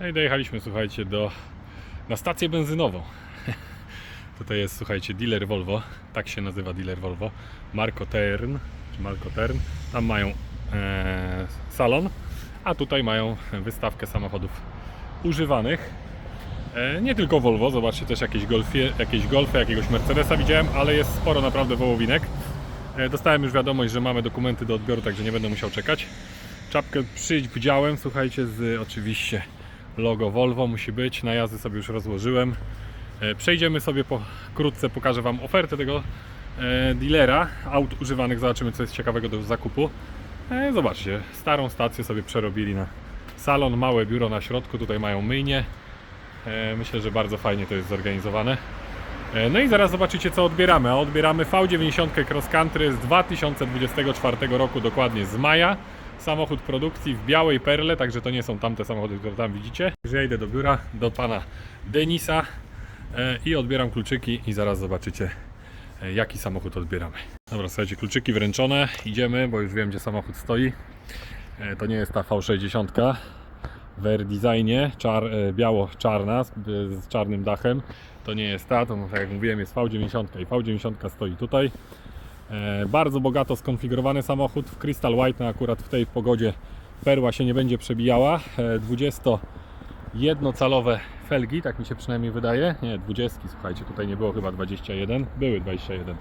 No i dojechaliśmy, słuchajcie, do, na stację benzynową. Tutaj jest, słuchajcie, dealer Volvo, tak się nazywa dealer Volvo, Marco Tern, Marco Tern. Tam mają e, salon, a tutaj mają wystawkę samochodów używanych. E, nie tylko Volvo, zobaczcie też jakieś, golfie, jakieś Golfy, jakiegoś Mercedesa widziałem, ale jest sporo naprawdę wołowinek. E, dostałem już wiadomość, że mamy dokumenty do odbioru, także nie będę musiał czekać. Czapkę przyjść widziałem, słuchajcie, z oczywiście logo Volvo musi być. Na jazdy sobie już rozłożyłem. E, Przejdziemy sobie pokrótce, pokażę Wam ofertę tego e, dealera aut używanych. Zobaczymy, co jest ciekawego do zakupu. E, Zobaczcie, starą stację sobie przerobili na salon, małe biuro na środku. Tutaj mają myjnię. E, Myślę, że bardzo fajnie to jest zorganizowane. No i zaraz zobaczycie co odbieramy. A odbieramy V90 Cross Country z 2024 roku, dokładnie z maja. Samochód produkcji w białej perle, także to nie są tamte samochody, które tam widzicie. Także ja idę do biura, do pana Denisa e, i odbieram kluczyki i zaraz zobaczycie e, jaki samochód odbieramy. Dobra, słuchajcie, kluczyki wręczone, idziemy, bo już wiem gdzie samochód stoi. E, To nie jest ta V60 w Designie, czar, biało-czarna z, z czarnym dachem. To nie jest ta, to tak jak mówiłem jest V90 i V90 stoi tutaj. E, Bardzo bogato skonfigurowany samochód w Crystal White, no akurat w tej pogodzie perła się nie będzie przebijała. E, 21-calowe felgi, tak mi się przynajmniej wydaje. Nie, 20, słuchajcie, tutaj nie było chyba 21, były 21.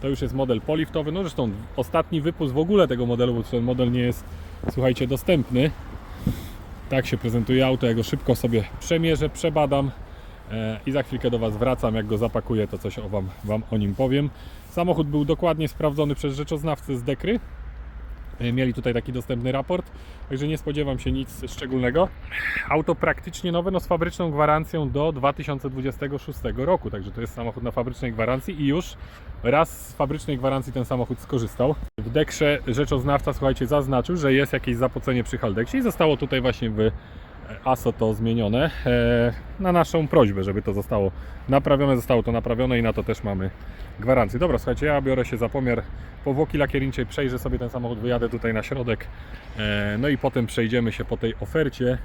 To już jest model poliftowy, no zresztą ostatni wypust w ogóle tego modelu, bo ten model nie jest, słuchajcie, dostępny. Tak się prezentuje auto, ja go szybko sobie przemierzę, przebadam e, i za chwilkę do Was wracam. Jak go zapakuję, to coś o wam, wam o nim powiem. Samochód był dokładnie sprawdzony przez rzeczoznawcę z Dekry. E, Mieli tutaj taki dostępny raport, także nie spodziewam się nic szczególnego. Auto praktycznie nowe, no z fabryczną gwarancją do 2026 roku, także to jest samochód na fabrycznej gwarancji i już raz z fabrycznej gwarancji ten samochód skorzystał. W Dekrze rzeczoznawca, słuchajcie, zaznaczył, że jest jakieś zapocenie przy Haldeksie i zostało tutaj właśnie w ASO to zmienione e, na naszą prośbę, żeby to zostało naprawione. Zostało to naprawione i na to też mamy gwarancję. Dobra, słuchajcie, ja biorę się za pomiar powłoki lakierniczej, przejrzę sobie ten samochód, wyjadę tutaj na środek, e, no i potem przejdziemy się po tej ofercie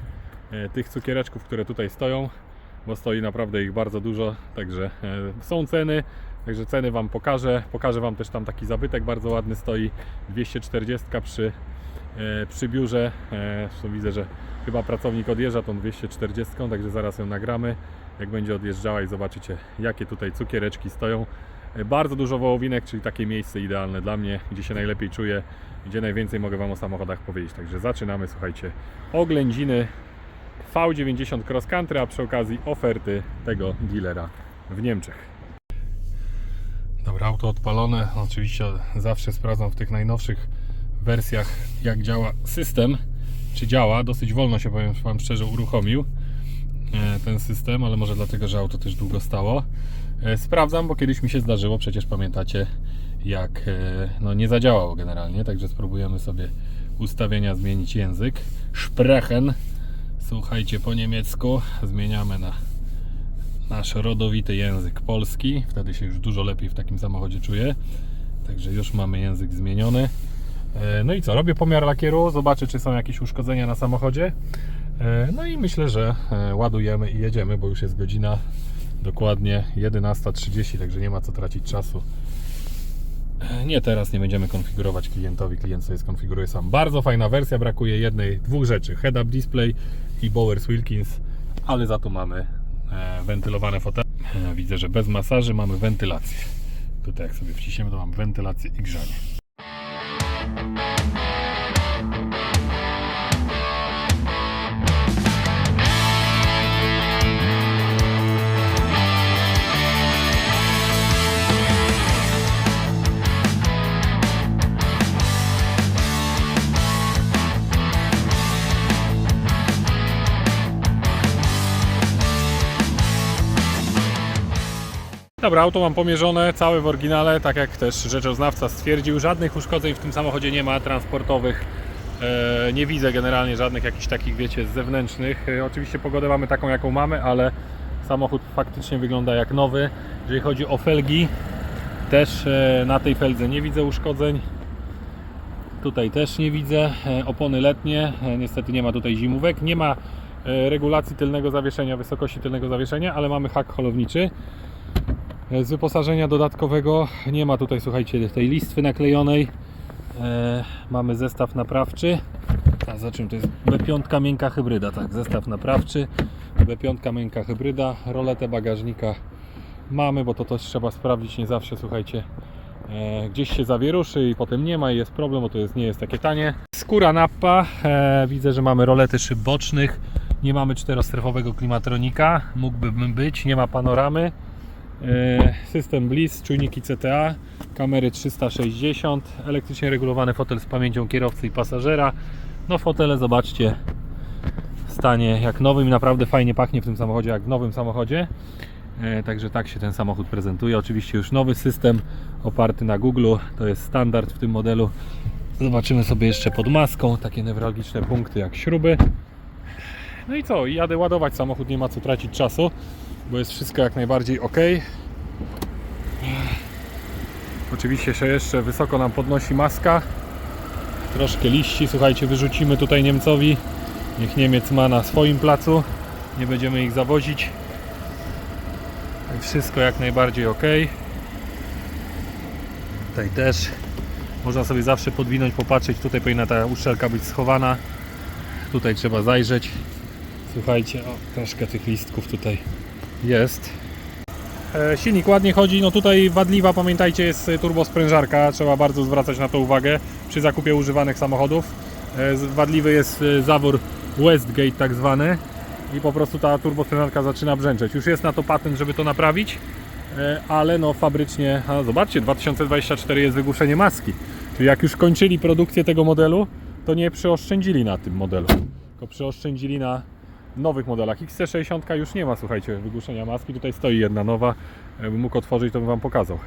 e, tych cukiereczków, które tutaj stoją, bo stoi naprawdę ich bardzo dużo, także są ceny, także ceny Wam pokażę. Pokażę Wam też tam taki zabytek bardzo ładny stoi, 240 przy przy biurze. E, Zresztą widzę, że chyba pracownik odjeżdża tą 240, także zaraz ją nagramy. Jak będzie odjeżdżała i zobaczycie, jakie tutaj cukiereczki stoją. E, Bardzo dużo wołowinek, czyli takie miejsce idealne dla mnie, gdzie się najlepiej czuję, gdzie najwięcej mogę Wam o samochodach powiedzieć. Także zaczynamy, słuchajcie, oględziny V90 Cross Country, a przy okazji oferty tego dealera w Niemczech. Dobra, auto odpalone. Oczywiście zawsze sprawdzam w tych najnowszych wersjach, jak działa system. Czy działa? Dosyć wolno się powiem Wam szczerze uruchomił e, ten system, ale może dlatego, że auto też długo stało. E, Sprawdzam, bo kiedyś mi się zdarzyło, przecież pamiętacie, jak e, no, nie zadziałało generalnie. Także spróbujemy sobie ustawienia zmienić język. Sprechen. Słuchajcie po niemiecku. Zmieniamy na nasz rodowity język polski. Wtedy się już dużo lepiej w takim samochodzie czuję. Także już mamy język zmieniony. E, No i co? Robię pomiar lakieru, zobaczę czy są jakieś uszkodzenia na samochodzie. E, No i myślę, że e, ładujemy i jedziemy, bo już jest godzina dokładnie 11.30, także nie ma co tracić czasu. Nie teraz, nie będziemy konfigurować klientowi, klient sobie skonfiguruje sam. Bardzo fajna wersja, brakuje jednej, dwóch rzeczy, head-up display i Bowers Wilkins, ale za to mamy wentylowane fotele. Widzę, że bez masaży mamy wentylację. Tutaj jak sobie wciśniemy, to mamy wentylację i grzanie. Dobra, auto mam pomierzone, całe w oryginale, tak jak też rzeczoznawca stwierdził. Żadnych uszkodzeń w tym samochodzie nie ma, transportowych. E, nie widzę generalnie żadnych jakichś takich, wiecie, zewnętrznych. E, oczywiście pogodę mamy taką, jaką mamy, ale samochód faktycznie wygląda jak nowy. Jeżeli chodzi o felgi, też e, na tej feldze nie widzę uszkodzeń. Tutaj też nie widzę. Opony letnie, niestety nie ma tutaj zimówek. Nie ma regulacji tylnego zawieszenia, wysokości tylnego zawieszenia, ale mamy hak holowniczy. E, Z wyposażenia dodatkowego nie ma tutaj, słuchajcie, tej listwy naklejonej. E, mamy zestaw naprawczy. A za czym to jest? B5 miękka hybryda, tak, zestaw naprawczy. B5 miękka hybryda, roletę bagażnika mamy, bo to też trzeba sprawdzić, nie zawsze, słuchajcie, e, gdzieś się zawieruszy i potem nie ma i jest problem, bo to jest, nie jest takie tanie. Skóra nappa, e, widzę, że mamy rolety szyb bocznych, nie mamy czterostrefowego klimatronika, mógłby być, nie ma panoramy. E, System Bliss, czujniki CTA, kamery 360, elektrycznie regulowany fotel z pamięcią kierowcy i pasażera. No fotele zobaczcie w stanie jak nowym naprawdę fajnie pachnie w tym samochodzie jak w nowym samochodzie. E, Także tak się ten samochód prezentuje. Oczywiście już nowy system oparty na Google, to jest standard w tym modelu. Zobaczymy sobie jeszcze pod maską takie newralgiczne punkty jak śruby. No i co? I Jadę ładować samochód, nie ma co tracić czasu, bo jest wszystko jak najbardziej ok. Oczywiście się jeszcze wysoko nam podnosi maska. Troszkę liści, słuchajcie, wyrzucimy tutaj Niemcowi. Niech Niemiec ma na swoim placu. Nie będziemy ich zawozić. Wszystko jak najbardziej ok. Tutaj też można sobie zawsze podwinąć, popatrzeć. Tutaj powinna ta uszczelka być schowana. Tutaj trzeba zajrzeć. Słuchajcie, o, troszkę tych listków tutaj jest. E, silnik ładnie chodzi. No tutaj wadliwa, pamiętajcie, jest turbosprężarka. Trzeba bardzo zwracać na to uwagę przy zakupie używanych samochodów. E, wadliwy jest e, zawór Westgate tak zwany i po prostu ta turbosprężarka zaczyna brzęczeć. Już jest na to patent, żeby to naprawić, e, ale no fabrycznie, a zobaczcie, 2024 jest wygłuszenie maski. Czyli jak już kończyli produkcję tego modelu, to nie przyoszczędzili na tym modelu, tylko przyoszczędzili na nowych modelach. XC60 już nie ma, słuchajcie, wygłuszenia maski. Tutaj stoi jedna nowa. Jakbym mógł otworzyć, to bym Wam pokazał.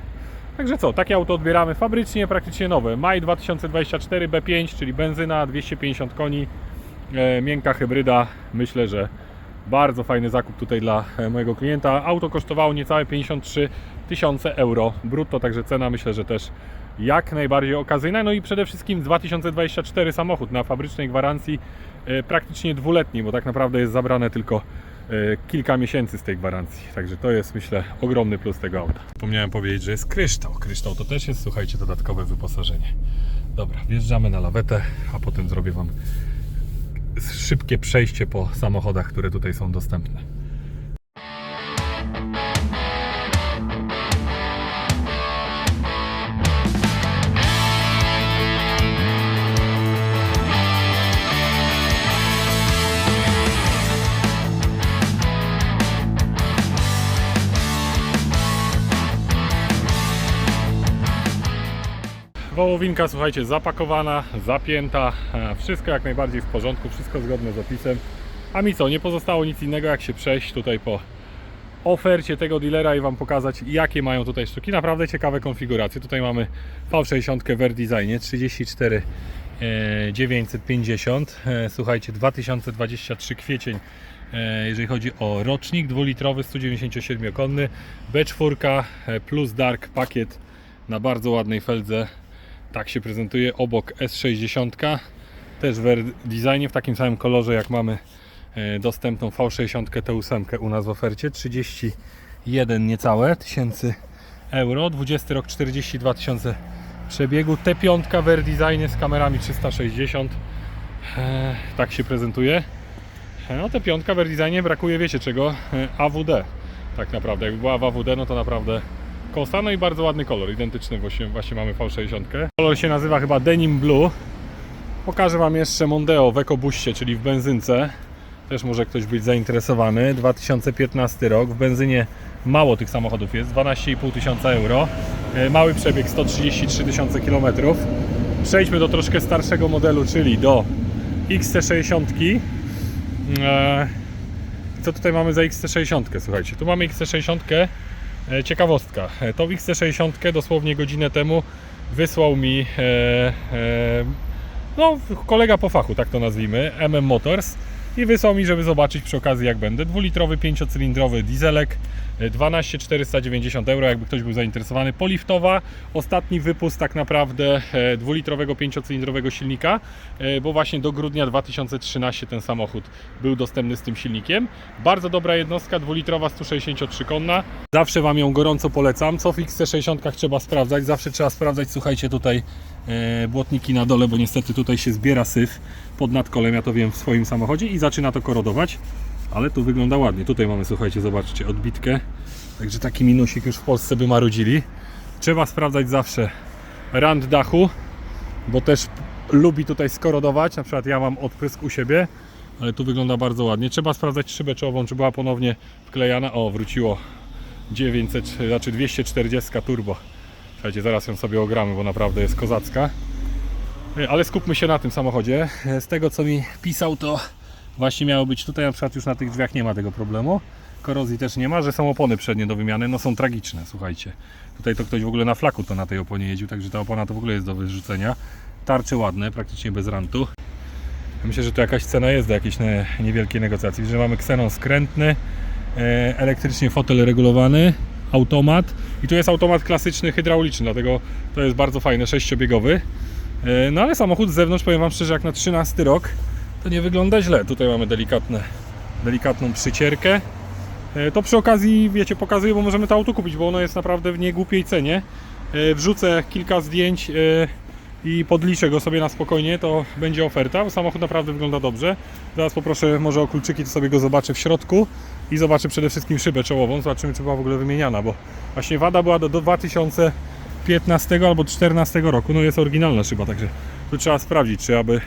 Także co, takie auto odbieramy fabrycznie, praktycznie nowe. Maj 2024 B5, czyli benzyna, 250 koni, e, miękka hybryda. Myślę, że bardzo fajny zakup tutaj dla e, mojego klienta. Auto kosztowało niecałe 53 tysiące euro brutto, także cena myślę, że też jak najbardziej okazyjna. No i przede wszystkim 2024 samochód na fabrycznej gwarancji praktycznie dwuletni, bo tak naprawdę jest zabrane tylko e, kilka miesięcy z tej gwarancji. Także to jest myślę ogromny plus tego auta. Wspomniałem powiedzieć, że jest kryształ. Kryształ to też jest, słuchajcie, dodatkowe wyposażenie. Dobra, wjeżdżamy na lawetę, a potem zrobię Wam szybkie przejście po samochodach, które tutaj są dostępne. Wołowinka, słuchajcie, zapakowana, zapięta, e, wszystko jak najbardziej w porządku, wszystko zgodne z opisem. A mi co, nie pozostało nic innego jak się przejść tutaj po ofercie tego dealera i Wam pokazać jakie mają tutaj sztuki. Naprawdę ciekawe konfiguracje. Tutaj mamy V60 w R-Designie 34 e, 950. E, Słuchajcie, 2023 kwiecień e, jeżeli chodzi o rocznik, dwulitrowy 197-konny B4 e, plus Dark pakiet na bardzo ładnej feldze. Tak się prezentuje obok S60, też w R-Designie w takim samym kolorze jak mamy e, dostępną V60 T8 u nas w ofercie. 31 niecałe tysięcy euro. 20 rok 42 tysiące przebiegu. T5 w R-Designie z kamerami 360 e, tak się prezentuje. E, no T5 w R-Designie brakuje wiecie czego? E, AWD tak naprawdę jakby była w AWD no to naprawdę kosa no i bardzo ładny kolor identyczny właśnie, właśnie mamy V60 kolor się nazywa chyba Denim Blue Pokażę Wam jeszcze Mondeo w EcoBuście, czyli w benzynce. Też może ktoś być zainteresowany. 2015 rok. W benzynie mało tych samochodów jest. 12,5 tysiąca euro. E, Mały przebieg 133 tysiące kilometrów. Przejdźmy do troszkę starszego modelu, czyli do XC60. E, Co tutaj mamy za XC60? Słuchajcie, tu mamy XC60. E, Ciekawostka. E, To XC60 dosłownie godzinę temu wysłał mi e, e, no, kolega po fachu, tak to nazwijmy, MM Motors i wysłał mi, żeby zobaczyć przy okazji jak będę. Dwulitrowy, pięciocylindrowy dieselek 12 490 euro, jakby ktoś był zainteresowany. Poliftowa, ostatni wypust tak naprawdę e, dwulitrowego pięciocylindrowego silnika, e, bo właśnie do grudnia 2013 ten samochód był dostępny z tym silnikiem. Bardzo dobra jednostka, dwulitrowa 163 konna. Zawsze Wam ją gorąco polecam. Co w XC60 trzeba sprawdzać? Zawsze trzeba sprawdzać, słuchajcie, tutaj e, błotniki na dole, bo niestety tutaj się zbiera syf pod nadkolem, ja to wiem w swoim samochodzie i zaczyna to korodować. Ale tu wygląda ładnie. Tutaj mamy, słuchajcie, zobaczcie, odbitkę. Także taki minusik już w Polsce by marudzili. Trzeba sprawdzać zawsze rand dachu, bo też lubi tutaj skorodować. Na przykład ja mam odprysk u siebie, ale tu wygląda bardzo ładnie. Trzeba sprawdzać szybę czołową, czy była ponownie wklejana. O, wróciło 900, znaczy 240 turbo. Słuchajcie, zaraz ją sobie ogramy, bo naprawdę jest kozacka. Ale skupmy się na tym samochodzie. Z tego co mi pisał, to właśnie miało być tutaj, na przykład już na tych drzwiach nie ma tego problemu. Korozji też nie ma, że są opony przednie do wymiany, no są tragiczne, słuchajcie. Tutaj to ktoś w ogóle na flaku to na tej oponie jeździł, także ta opona to w ogóle jest do wyrzucenia. Tarcze ładne, praktycznie bez rantu. Myślę, że to jakaś cena jest do jakiejś niewielkiej negocjacji, że mamy ksenon skrętny, e, elektrycznie fotel regulowany, automat i tu jest automat klasyczny, hydrauliczny, dlatego to jest bardzo fajne, sześciobiegowy. E, No ale samochód z zewnątrz, powiem Wam szczerze, jak na 13 rok, to nie wygląda źle. Tutaj mamy delikatne, delikatną przycierkę. E, To przy okazji, wiecie, pokazuję, bo możemy to auto kupić, bo ono jest naprawdę w niegłupiej cenie. E, Wrzucę kilka zdjęć e, i podliczę go sobie na spokojnie, to będzie oferta, bo samochód naprawdę wygląda dobrze. Zaraz poproszę może o kluczyki, to sobie go zobaczę w środku i zobaczę przede wszystkim szybę czołową, zobaczymy czy była w ogóle wymieniana, bo właśnie wada była do, do 2015 albo 2014 roku, no jest oryginalna szyba, także tu trzeba sprawdzić, czy aby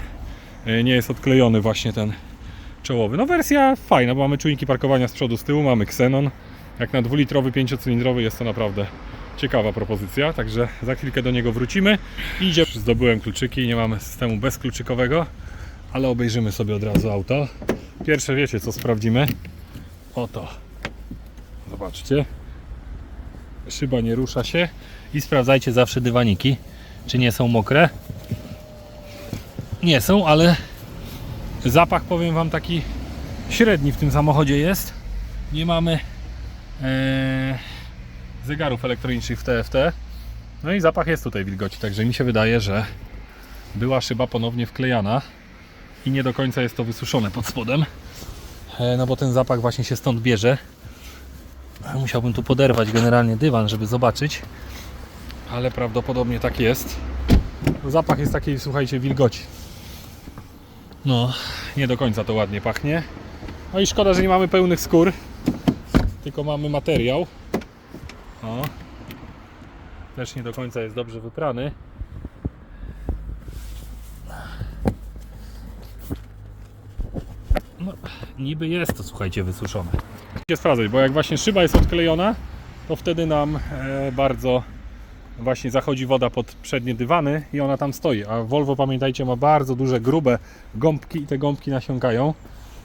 nie jest odklejony właśnie ten czołowy. No wersja fajna, bo mamy czujniki parkowania z przodu, z tyłu, mamy Xenon. Jak na dwulitrowy, pięciocylindrowy jest to naprawdę ciekawa propozycja, także za chwilkę do niego wrócimy. Idzie, zdobyłem kluczyki, nie mamy systemu bezkluczykowego, ale obejrzymy sobie od razu auto. Pierwsze wiecie co sprawdzimy? Oto. Zobaczcie. Szyba nie rusza się i sprawdzajcie zawsze dywaniki, czy nie są mokre. Nie są, ale Zapach powiem Wam taki średni w tym samochodzie jest. Nie mamy e, zegarów elektronicznych w TFT. No i zapach jest tutaj wilgoci, także mi się wydaje, że była szyba ponownie wklejana i nie do końca jest to wysuszone pod spodem. E, no bo ten zapach właśnie się stąd bierze. Musiałbym tu poderwać generalnie dywan, żeby zobaczyć. Ale prawdopodobnie tak jest. Zapach jest takiej, słuchajcie, wilgoci. No, nie do końca to ładnie pachnie. No i szkoda, że nie mamy pełnych skór, tylko mamy materiał. O. Też nie do końca jest dobrze wyprany. No, niby jest to, słuchajcie, wysuszone. Musicie sprawdzać, bo jak właśnie szyba jest odklejona, to wtedy nam e, bardzo właśnie zachodzi woda pod przednie dywany i ona tam stoi. A Volvo, pamiętajcie, ma bardzo duże, grube gąbki i te gąbki nasiąkają.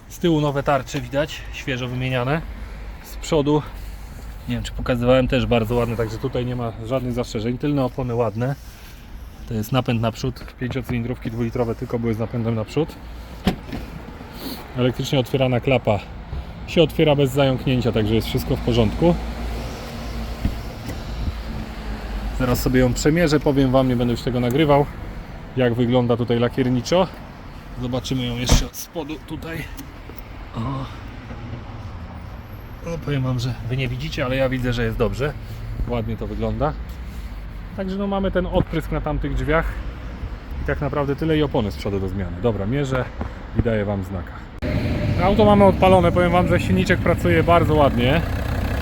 Z tyłu nowe tarcze widać, świeżo wymieniane. Z przodu, nie wiem czy pokazywałem, też bardzo ładne, także tutaj nie ma żadnych zastrzeżeń. Tylne opony ładne. To jest napęd naprzód, 5-cylindrówki dwulitrowe tylko były z napędem naprzód. Elektrycznie otwierana klapa się otwiera bez zająknięcia, także jest wszystko w porządku. Zaraz sobie ją przemierzę, powiem Wam, nie będę już tego nagrywał, jak wygląda tutaj lakierniczo. Zobaczymy ją jeszcze od spodu tutaj. O. No, powiem Wam, że Wy nie widzicie, ale ja widzę, że jest dobrze. Ładnie to wygląda. Także no mamy ten odprysk na tamtych drzwiach i tak naprawdę tyle i opony z przodu do zmiany. Dobra, mierzę i daję Wam znaka. Auto mamy odpalone, powiem Wam, że silniczek pracuje bardzo ładnie.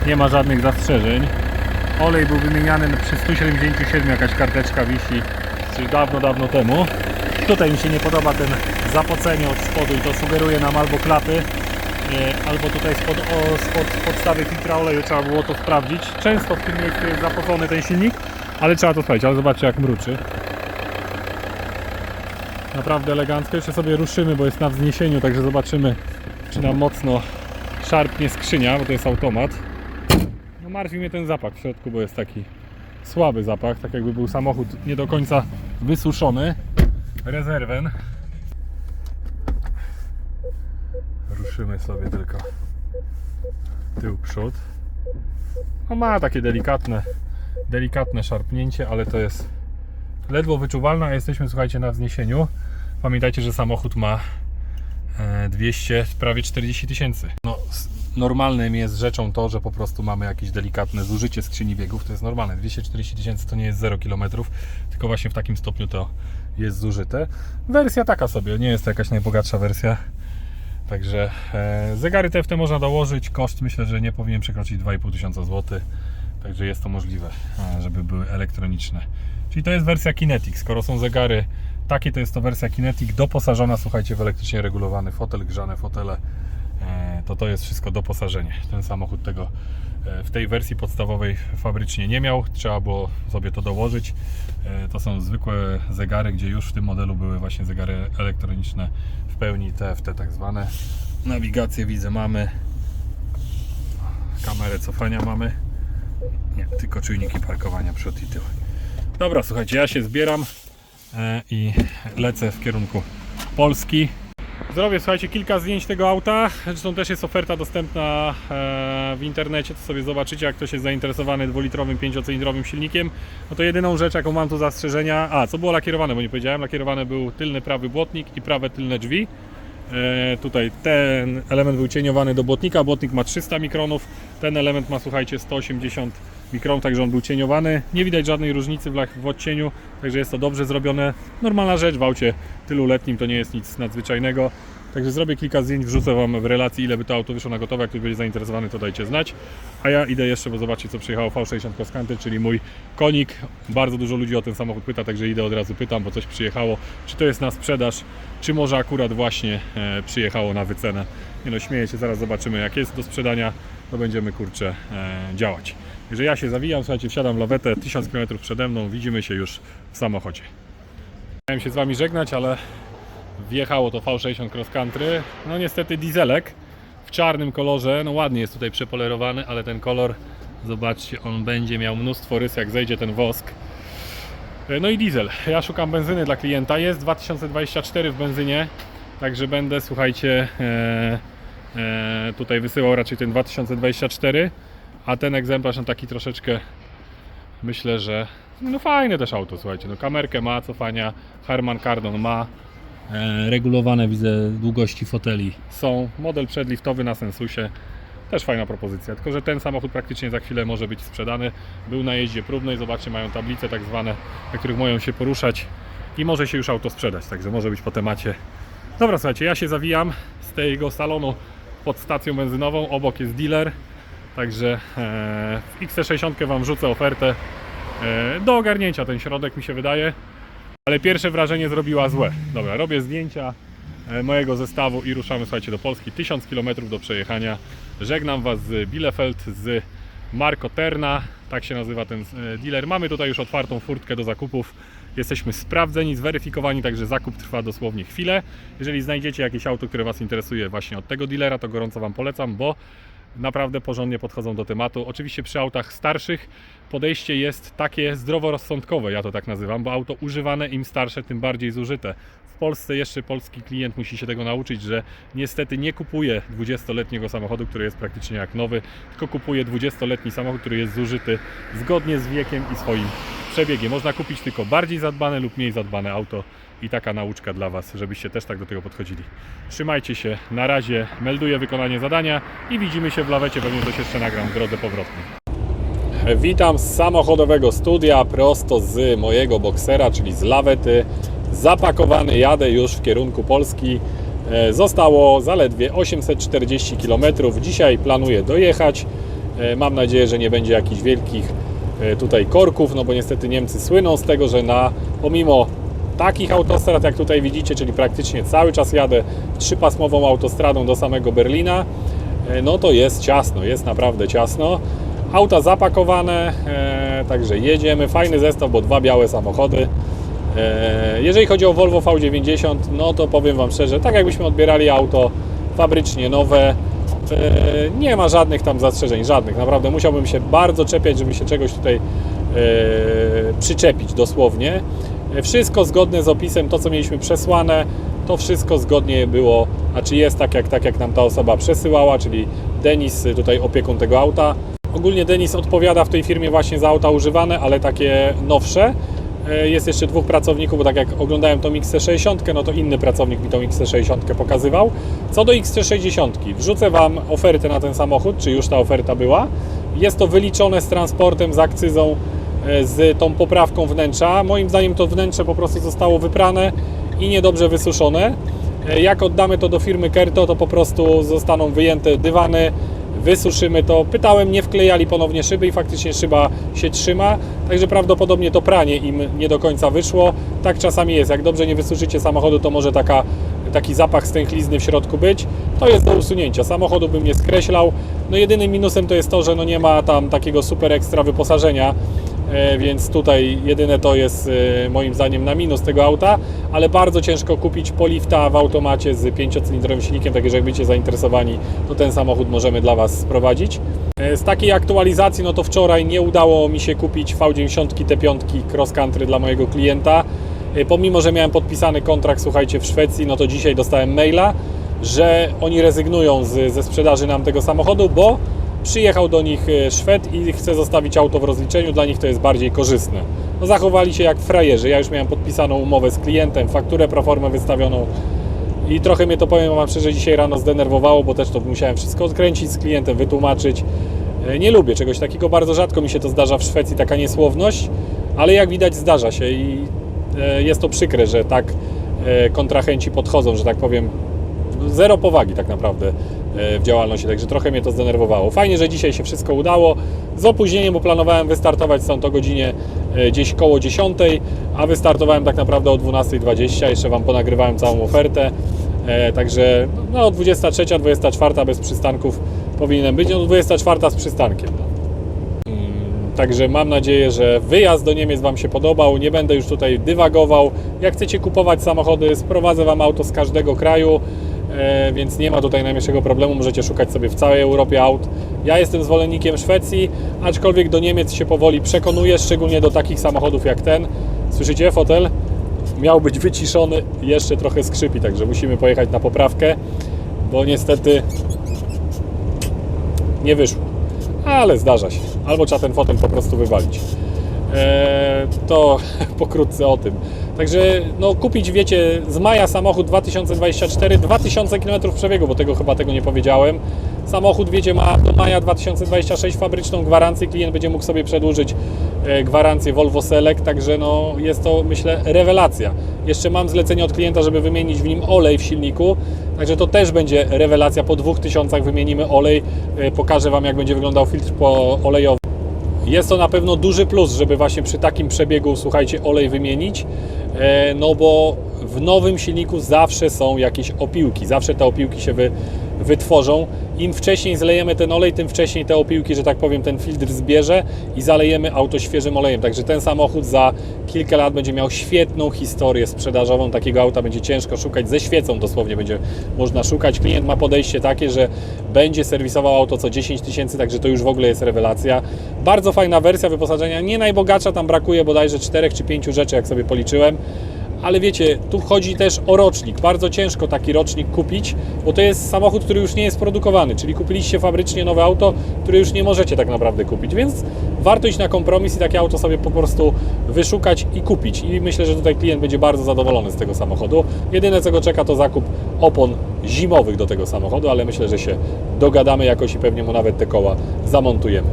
Nie ma żadnych zastrzeżeń. Olej był wymieniany przy 177, jakaś karteczka wisi, czyli dawno, dawno temu. Tutaj mi się nie podoba ten zapocenie od spodu i to sugeruje nam albo klapy, e, albo tutaj spod, o, spod podstawy filtra oleju trzeba było to sprawdzić. Często w tym miejscu jest zapocony ten silnik, ale trzeba to sprawdzić, ale zobaczcie jak mruczy. Naprawdę elegancko. Jeszcze sobie ruszymy, bo jest na wzniesieniu, także zobaczymy, czy nam mocno szarpnie skrzynia, bo to jest automat. Martwi mnie ten zapach w środku, bo jest taki słaby zapach, tak jakby był samochód nie do końca wysuszony. Rezerwen. Ruszymy sobie tylko tył przód. No ma takie delikatne, delikatne szarpnięcie, ale to jest ledwo wyczuwalne, a jesteśmy, słuchajcie, na wzniesieniu. Pamiętajcie, że samochód ma e, 200, prawie 40 tysięcy. No, normalnym jest rzeczą to, że po prostu mamy jakieś delikatne zużycie skrzyni biegów. To jest normalne. 240 tysięcy to nie jest 0 km, tylko właśnie w takim stopniu to jest zużyte. Wersja taka sobie, nie jest to jakaś najbogatsza wersja. Także e, zegary TFT można dołożyć. Koszt myślę, że nie powinien przekroczyć 2,5 tysiąca złotych. Także jest to możliwe, e, żeby były elektroniczne. Czyli to jest wersja Kinetic. Skoro są zegary takie, to jest to wersja Kinetic doposażona, słuchajcie, w elektrycznie regulowany fotel, grzane fotele. To to jest wszystko doposażenie. Ten samochód tego e, w tej wersji podstawowej fabrycznie nie miał. Trzeba było sobie to dołożyć. E, To są zwykłe zegary, gdzie już w tym modelu były właśnie zegary elektroniczne w pełni TFT tak zwane. Nawigację widzę mamy. Kamerę cofania mamy. Nie, tylko czujniki parkowania przód i tył. Dobra, słuchajcie, ja się zbieram e, i lecę w kierunku Polski. Zrobię, słuchajcie, kilka zdjęć tego auta. Zresztą też jest oferta dostępna e, w internecie, to sobie zobaczycie, jak ktoś jest zainteresowany dwulitrowym, pięciocylindrowym silnikiem. No to jedyną rzecz, jaką mam tu zastrzeżenia, a co było lakierowane, bo nie powiedziałem, lakierowany był tylny prawy błotnik i prawe tylne drzwi. E, tutaj ten element był cieniowany do błotnika, błotnik ma 300 mikronów, ten element ma słuchajcie 180 mikronów, także on był cieniowany. Nie widać żadnej różnicy w, odcieniu, także jest to dobrze zrobione. Normalna rzecz w aucie tyluletnim to nie jest nic nadzwyczajnego. Także zrobię kilka zdjęć, wrzucę Wam w relacji, ile by to auto wyszło na gotowe. Jak ktoś będzie zainteresowany, to dajcie znać. A ja idę jeszcze, bo zobaczcie, co przyjechało V60 Cross Country, czyli mój konik. Bardzo dużo ludzi o ten samochód pyta, także idę od razu pytam, bo coś przyjechało. Czy to jest na sprzedaż, czy może akurat właśnie e, przyjechało na wycenę. Nie no, śmieję się, zaraz zobaczymy, jak jest do sprzedania, to będziemy, kurczę, e, działać. Także ja się zawijam, słuchajcie, wsiadam w lawetę, 1000 km przede mną, widzimy się już w samochodzie. Miałem się z Wami żegnać, ale wjechało to V60 Cross Country. No niestety dieselek w czarnym kolorze. No ładnie jest tutaj przepolerowany, ale ten kolor, zobaczcie, on będzie miał mnóstwo rys, jak zejdzie ten wosk. E, No i diesel. Ja szukam benzyny dla klienta. Jest 2024 w benzynie, także będę, słuchajcie, e, e, tutaj wysyłał raczej ten 2024, a ten egzemplarz no taki troszeczkę myślę, że no fajne też auto, słuchajcie, no kamerkę ma, cofania, Harman Kardon ma, e, regulowane widzę długości foteli. Są, model przedliftowy na Sensusie, też fajna propozycja, tylko że ten samochód praktycznie za chwilę może być sprzedany, był na jeździe próbnej, zobaczcie, mają tablice tak zwane, na których mają się poruszać i może się już auto sprzedać, także może być po temacie. Dobra, słuchajcie, ja się zawijam z tego salonu pod stacją benzynową, obok jest dealer, Także e, w XC60 Wam wrzucę ofertę e, do ogarnięcia ten środek mi się wydaje. Ale pierwsze wrażenie zrobiła złe. Dobra, robię zdjęcia e, mojego zestawu i ruszamy słuchajcie do Polski. 1000 km do przejechania. Żegnam Was z Bielefeld, z Marco Terna, tak się nazywa ten dealer. Mamy tutaj już otwartą furtkę do zakupów. Jesteśmy sprawdzeni, zweryfikowani, także zakup trwa dosłownie chwilę. Jeżeli znajdziecie jakieś auto, które Was interesuje właśnie od tego dealera, to gorąco Wam polecam, bo naprawdę porządnie podchodzą do tematu. Oczywiście przy autach starszych podejście jest takie zdroworozsądkowe, ja to tak nazywam, bo auto używane im starsze, tym bardziej zużyte. W Polsce jeszcze polski klient musi się tego nauczyć, że niestety nie kupuje 20-letniego samochodu, który jest praktycznie jak nowy, tylko kupuje 20-letni samochód, który jest zużyty zgodnie z wiekiem i swoim przebiegiem. Można kupić tylko bardziej zadbane lub mniej zadbane auto i taka nauczka dla Was, żebyście też tak do tego podchodzili. Trzymajcie się, na razie melduję wykonanie zadania i widzimy się w lawecie, pewnie coś jeszcze nagram w drodze powrotnej. Witam z samochodowego studia, prosto z mojego boksera, czyli z lawety. Zapakowany jadę już w kierunku Polski. E, Zostało zaledwie 840 km. Dzisiaj planuję dojechać. E, Mam nadzieję, że nie będzie jakichś wielkich tutaj korków, no bo niestety Niemcy słyną z tego, że na pomimo takich autostrad jak tutaj widzicie, czyli praktycznie cały czas jadę trzypasmową autostradą do samego Berlina, e, no to jest ciasno, jest naprawdę ciasno. Auta zapakowane, e, także jedziemy. Fajny zestaw, bo dwa białe samochody. E, jeżeli chodzi o Volvo V90, no to powiem Wam szczerze, tak jakbyśmy odbierali auto fabrycznie nowe, e, nie ma żadnych tam zastrzeżeń, żadnych. Naprawdę musiałbym się bardzo czepiać, żeby się czegoś tutaj e, przyczepić dosłownie. E, Wszystko zgodne z opisem, to co mieliśmy przesłane, to wszystko zgodnie było, a czy jest tak jak, tak jak nam ta osoba przesyłała, czyli Denis, tutaj opiekun tego auta. Ogólnie Denis odpowiada w tej firmie właśnie za auta używane, ale takie nowsze. E, Jest jeszcze dwóch pracowników, bo tak jak oglądałem tą XC60, no to inny pracownik mi tą XC60 pokazywał. Co do XC60, wrzucę Wam ofertę na ten samochód, czy już ta oferta była. Jest to wyliczone z transportem, z akcyzą, e, z tą poprawką wnętrza. Moim zdaniem to wnętrze po prostu zostało wyprane i niedobrze wysuszone. E, Jak oddamy to do firmy Kerto, to po prostu zostaną wyjęte dywany, wysuszymy to. Pytałem, nie wklejali ponownie szyby i faktycznie szyba się trzyma, także prawdopodobnie to pranie im nie do końca wyszło. Tak czasami jest, jak dobrze nie wysuszycie samochodu, to może taka, taki zapach stęchlizny w środku być. To jest do usunięcia, samochodu bym nie skreślał. No jedynym minusem to jest to, że no nie ma tam takiego super ekstra wyposażenia, więc tutaj jedyne to jest e, moim zdaniem na minus tego auta, ale bardzo ciężko kupić polifta w automacie z 5-cylindrowym silnikiem, także jeżeli będziecie zainteresowani, to ten samochód możemy dla Was sprowadzić. E, Z takiej aktualizacji, no to wczoraj nie udało mi się kupić V90 T5 Cross Country dla mojego klienta. E, Pomimo, że miałem podpisany kontrakt, słuchajcie, w Szwecji, no to dzisiaj dostałem maila, że oni rezygnują z, ze sprzedaży nam tego samochodu, bo przyjechał do nich e, Szwed i chce zostawić auto w rozliczeniu, dla nich to jest bardziej korzystne. No, zachowali się jak frajerzy. Ja już miałem podpisaną umowę z klientem, fakturę proformę wystawioną i trochę mnie to, powiem Wam szczerze, dzisiaj rano zdenerwowało, bo też to musiałem wszystko odkręcić z klientem, wytłumaczyć. E, Nie lubię czegoś takiego, bardzo rzadko mi się to zdarza w Szwecji, taka niesłowność, ale jak widać zdarza się i e, jest to przykre, że tak kontrahenci podchodzą, że tak powiem, zero powagi tak naprawdę e, w działalności, także trochę mnie to zdenerwowało. Fajnie, że dzisiaj się wszystko udało. Z opóźnieniem, bo planowałem wystartować stąd o godzinie e, gdzieś koło 10, a wystartowałem tak naprawdę o 12.20. Jeszcze Wam ponagrywałem całą ofertę. E, Także no 23, 24 bez przystanków powinienem być. No 24 z przystankiem. No. Mm, Także mam nadzieję, że wyjazd do Niemiec Wam się podobał. Nie będę już tutaj dywagował. Jak chcecie kupować samochody, sprowadzę Wam auto z każdego kraju, więc nie ma tutaj najmniejszego problemu. Możecie szukać sobie w całej Europie aut. Ja jestem zwolennikiem Szwecji, aczkolwiek do Niemiec się powoli przekonuję, szczególnie do takich samochodów jak ten. Słyszycie fotel? Miał być wyciszony, jeszcze trochę skrzypi, także musimy pojechać na poprawkę, bo niestety nie wyszło. Ale zdarza się. Albo trzeba ten fotel po prostu wywalić. Eee, to pokrótce o tym. Także no, kupić, wiecie, z maja samochód 2024, 2000 km przebiegu, bo tego chyba tego nie powiedziałem. Samochód, wiecie, ma do maja 2026 fabryczną gwarancję. Klient będzie mógł sobie przedłużyć e, gwarancję Volvo Select, także no, jest to, myślę, rewelacja. Jeszcze mam zlecenie od klienta, żeby wymienić w nim olej w silniku, także to też będzie rewelacja. Po 2000 wymienimy olej. E, Pokażę Wam, jak będzie wyglądał filtr po olejowy. Jest to na pewno duży plus, żeby właśnie przy takim przebiegu, słuchajcie, olej wymienić, e, no bo w nowym silniku zawsze są jakieś opiłki, zawsze te opiłki się wy, wytworzą. Im wcześniej zlejemy ten olej, tym wcześniej te opiłki, że tak powiem, ten filtr zbierze i zalejemy auto świeżym olejem. Także ten samochód za kilka lat będzie miał świetną historię sprzedażową. Takiego auta będzie ciężko szukać, ze świecą dosłownie będzie można szukać. Klient ma podejście takie, że będzie serwisował auto co 10 tysięcy, także to już w ogóle jest rewelacja. Bardzo fajna wersja wyposażenia, nie najbogatsza, tam brakuje bodajże 4 czy 5 rzeczy, jak sobie policzyłem. Ale wiecie, tu chodzi też o rocznik. Bardzo ciężko taki rocznik kupić, bo to jest samochód, który już nie jest produkowany, czyli kupiliście fabrycznie nowe auto, które już nie możecie tak naprawdę kupić, więc warto iść na kompromis i takie auto sobie po prostu wyszukać i kupić. I myślę, że tutaj klient będzie bardzo zadowolony z tego samochodu. Jedyne co go czeka to zakup opon zimowych do tego samochodu, ale myślę, że się dogadamy jakoś i pewnie mu nawet te koła zamontujemy.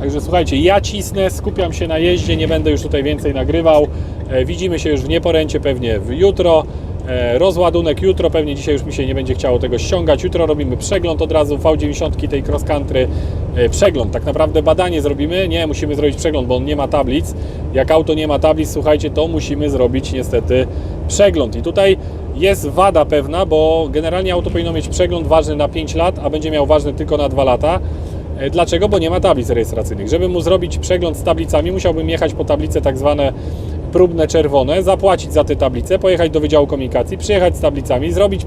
Także słuchajcie, ja cisnę, skupiam się na jeździe, nie będę już tutaj więcej nagrywał. E, Widzimy się już w Nieporęcie pewnie w jutro. E, Rozładunek jutro, pewnie dzisiaj już mi się nie będzie chciało tego ściągać. Jutro robimy przegląd od razu V90 tej cross country. E, Przegląd, tak naprawdę badanie zrobimy. Nie, musimy zrobić przegląd, bo on nie ma tablic. Jak auto nie ma tablic, słuchajcie, to musimy zrobić niestety przegląd. I tutaj jest wada pewna, bo generalnie auto powinno mieć przegląd ważny na 5 lat, a będzie miał ważny tylko na 2 lata. E, Dlaczego? Bo nie ma tablic rejestracyjnych. Żeby mu zrobić przegląd z tablicami, musiałbym jechać po tablice tak zwane próbne czerwone, zapłacić za te tablice, pojechać do Wydziału Komunikacji, przyjechać z tablicami, zrobić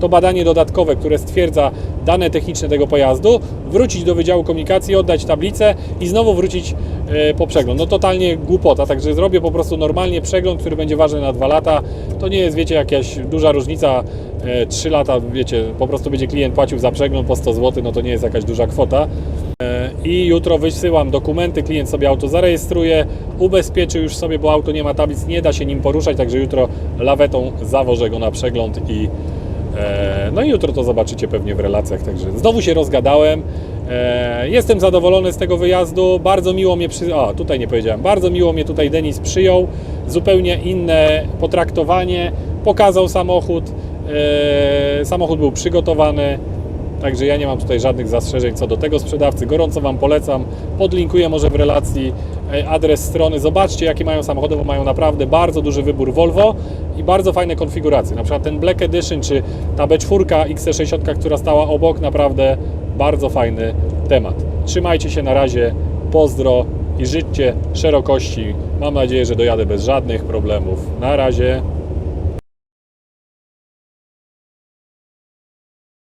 to badanie dodatkowe, które stwierdza dane techniczne tego pojazdu, wrócić do Wydziału Komunikacji, oddać tablicę i znowu wrócić e, po przegląd. No totalnie głupota, także zrobię po prostu normalnie przegląd, który będzie ważny na dwa lata. To nie jest, wiecie, jakaś duża różnica, e, 3 lata, wiecie, po prostu będzie klient płacił za przegląd po 100 zł, no to nie jest jakaś duża kwota. I jutro wysyłam dokumenty, klient sobie auto zarejestruje, ubezpieczy już sobie, bo auto nie ma tablic, nie da się nim poruszać, także jutro lawetą zawożę go na przegląd i e, no i jutro to zobaczycie pewnie w relacjach, także znowu się rozgadałem. E, Jestem zadowolony z tego wyjazdu, bardzo miło mnie przy... Tutaj nie powiedziałem, bardzo miło mnie tutaj Denis przyjął, zupełnie inne potraktowanie, pokazał samochód, e, samochód był przygotowany, Także ja nie mam tutaj żadnych zastrzeżeń co do tego sprzedawcy. Gorąco Wam polecam. Podlinkuję może w relacji e, adres strony. Zobaczcie, jakie mają samochody, bo mają naprawdę bardzo duży wybór Volvo i bardzo fajne konfiguracje. Na przykład ten Black Edition czy ta B4 XC60, która stała obok, naprawdę bardzo fajny temat. Trzymajcie się na razie. Pozdro i życzcie szerokości. Mam nadzieję, że dojadę bez żadnych problemów. Na razie.